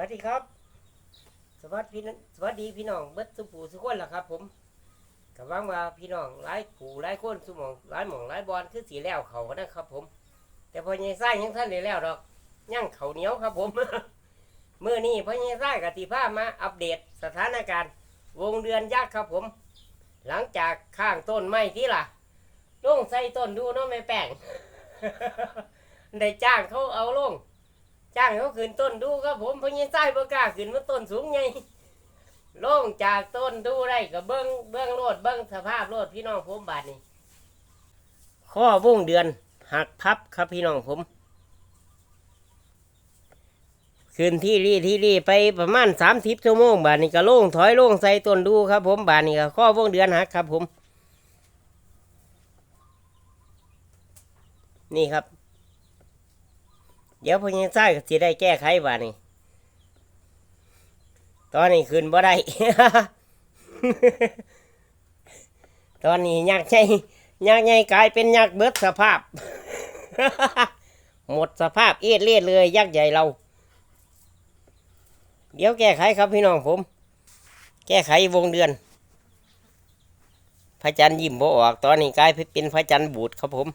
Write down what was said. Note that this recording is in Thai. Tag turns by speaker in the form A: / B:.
A: วัสดีครับ สวัสดีพี่น้องสวัสดีพี่น้องเบิดสุปูสุกคนล่ะครับ ผมกับว่างว่าพี่น้องหลายผูหลายคนสมองหลายหมองหลายบอลคือสีแล้วเขานะครับ ผม แต่พอใหญ่ไส้ยังท่านได้แล้วดอกย่างเขาเหนียวครับ ผมเมื่อนี้พอใหญ่ไส้กับตีผ้ามาอัปเดตสถานการณ์ วงเดือนยักษ์ครับผม หลังจากข้างต้นไม้ที่ล่ะลงใส่ต้นดูเนาะไม่แป้งได้จ้างเขาเอาลง จ้างเขาขึ้นต้นดูครับผมเพราะยังใต้บ่กล้าขึ้นมาต้นสูงไงลงจากต้นดูได้กับเบิ้งเบิ้งโลดเบิ้งสภาพโลดพี่น้องผมบาดนี้ข้อวงเดือนหักพับครับพี่น้องผมขึ้นที่รีที่รีไปประมาณสามสิบชั่วโมงบาดนี้ก็โล่งถอยโล่งใส่ต้นดูครับ ผมบาดนี้ก็ข้อวงเดือนหักครับผม นี่ครับ ดี๋ยวพอยังใส่ก็สิได้แก้ไขบานี้ตอนนี้ขึ้นบ่ได้ ตอนนี้ยักษ์ใหญ่ยักษ์ใหญ่กลายเป็นยักษ์เบิดสภาพ หมดสภาพเอียดเลียดเลย ยักษ์ใหญ่เรา เดี๋ยวแก้ไขครับพี่น้องผม แก้ไขวงเดือน พระจันทร์ยิ้มบ่ออก ตอนนี้กลายเป็นพระจันทร์บูดครับผม